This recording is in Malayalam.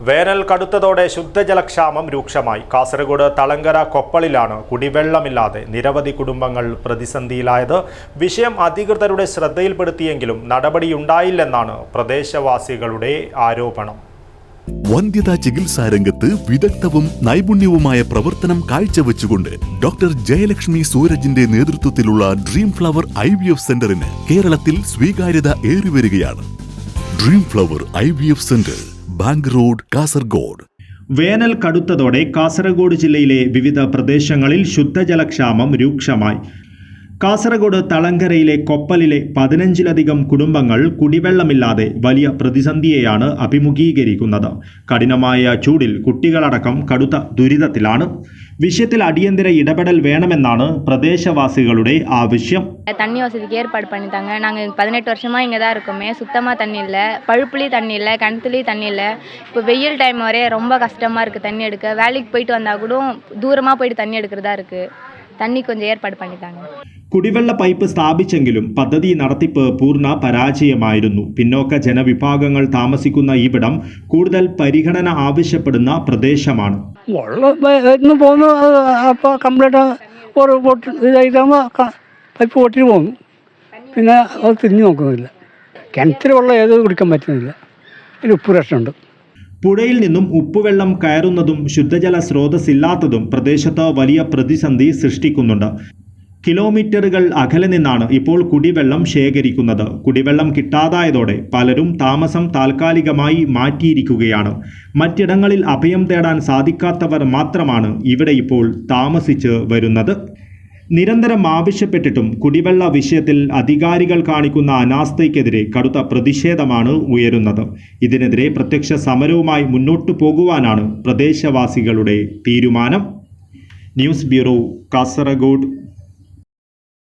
വേനൽ കടുത്തതോടെ ശുദ്ധജലക്ഷാമം രൂക്ഷമായി. കാസർഗോഡ് തളങ്കര കൊപ്പളിലാണ് കുടിവെള്ളമില്ലാതെ നിരവധി കുടുംബങ്ങൾ പ്രതിസന്ധിയിലായത്. വിഷയം അധികൃതരുടെ ശ്രദ്ധയിൽപ്പെടുത്തിയെങ്കിലും നടപടിയുണ്ടായില്ലെന്നാണ് പ്രദേശവാസികളുടെ ആരോപണം. വന്ധ്യതാ ചികിത്സാ രംഗത്ത് വിദഗ്ധവും നൈപുണ്യവുമായ പ്രവർത്തനം കാഴ്ചവെച്ചുകൊണ്ട് ഡോക്ടർ ജയലക്ഷ്മി സൂരജിന്റെ നേതൃത്വത്തിലുള്ള dream flower I V F സെന്ററിന് കേരളത്തിൽ സ്വീകാര്യത ഏറിവരികയാണ്. Dream flower I V F centre. Bank road Kasaragod. വേനൽ കടുത്തതോടെ കാസർഗോഡ് ജില്ലയിലെ വിവിധ പ്രദേശങ്ങളിൽ ശുദ്ധജലക്ഷാമം രൂക്ഷമായി. കാസർഗോഡ് തളങ്കരയിലെ കൊപ്പലിലെ പതിനഞ്ചിലധികം കുടുംബങ്ങൾ കുടിവെള്ളമില്ലാതെ വലിയ പ്രതിസന്ധിയെയാണ് അഭിമുഖീകരിക്കുന്നത്. കഠിനമായ ചൂടിൽ കുട്ടികളടക്കം കടുത്ത ദുരിതത്തിലാണ്. വിഷയത്തിൽ അടിയന്തര ഇടപെടൽ വേണമെന്നാണ് പ്രദേശവാസികളുടെ ആവശ്യം. தண்ணி வசதிக்கு ஏற்பாடு பண்ணித்தாங்க நாங்கள் பதினெட்டு வருஷமாக இங்கே தான் இருக்குமே சுத்தமாக தண்ணி இல்லை பழுப்புலேயும் தண்ணி இல்லை கிணத்துலேயும் தண்ணி இல்லை இப்போ வெயில் டைம் வரையே ரொம்ப கஷ்டமாக இருக்குது தண்ணி எடுக்க வேலைக்கு போயிட்டு வந்தால் கூட தூரமாக போயிட்டு தண்ணி எடுக்கிறதா இருக்கு தண்ணி கொஞ்சம் ஏற்பாடு பண்ணித்தாங்க കുടിവെള്ള പൈപ്പ് സ്ഥാപിച്ചെങ്കിലും പദ്ധതി നടത്തിപ്പ് പൂർണ്ണ പരാജയമായിരുന്നു പിന്നോക്ക ജനവിഭാഗങ്ങൾ താമസിക്കുന്ന ഇവിടം കൂടുതൽ പരിഗണന ആവശ്യപ്പെടുന്ന പ്രദേശമാണ് വെള്ളം ഇന്ന് പോകുന്നു അപ്പോൾ കംപ്ലീറ്റ് ഒരു പൊട്ടി ഇതായിട്ടാകുമ്പോൾ പൈപ്പ് പൊട്ടിട്ട് പോകുന്നു പിന്നെ അത് തിരിഞ്ഞു നോക്കുന്നില്ല കിണറ്റിൽ വെള്ളം ഏത് കുടിക്കാൻ പറ്റുന്നില്ല അതിന് ഉപ്പ് പ്രശ്നമുണ്ട് പുഴയിൽ നിന്നും ഉപ്പുവെള്ളം കയറുന്നതും ശുദ്ധജല സ്രോതസ്സില്ലാത്തതും പ്രദേശത്ത് വലിയ പ്രതിസന്ധി സൃഷ്ടിക്കുന്നുണ്ട്. കിലോമീറ്ററുകൾ അകലെ നിന്നാണ് ഇപ്പോൾ കുടിവെള്ളം ശേഖരിക്കുന്നത്. കുടിവെള്ളം കിട്ടാതായതോടെ പലരും താമസം താൽക്കാലികമായി മാറ്റിയിരിക്കുകയാണ്. മറ്റിടങ്ങളിൽ അഭയം തേടാൻ സാധിക്കാത്തവർ മാത്രമാണ് ഇവിടെ ഇപ്പോൾ താമസിച്ച് വരുന്നത്. നിരന്തരം ആവശ്യപ്പെട്ടിട്ടും കുടിവെള്ള വിഷയത്തിൽ അധികാരികൾ കാണിക്കുന്ന അനാസ്ഥയ്ക്കെതിരെ കടുത്ത പ്രതിഷേധമാണ് ഉയരുന്നത്. ഇതിനെതിരെ പ്രത്യക്ഷ സമരവുമായി മുന്നോട്ടു പോകുവാനാണ് പ്രദേശവാസികളുടെ തീരുമാനം. News bureau Kasaragod.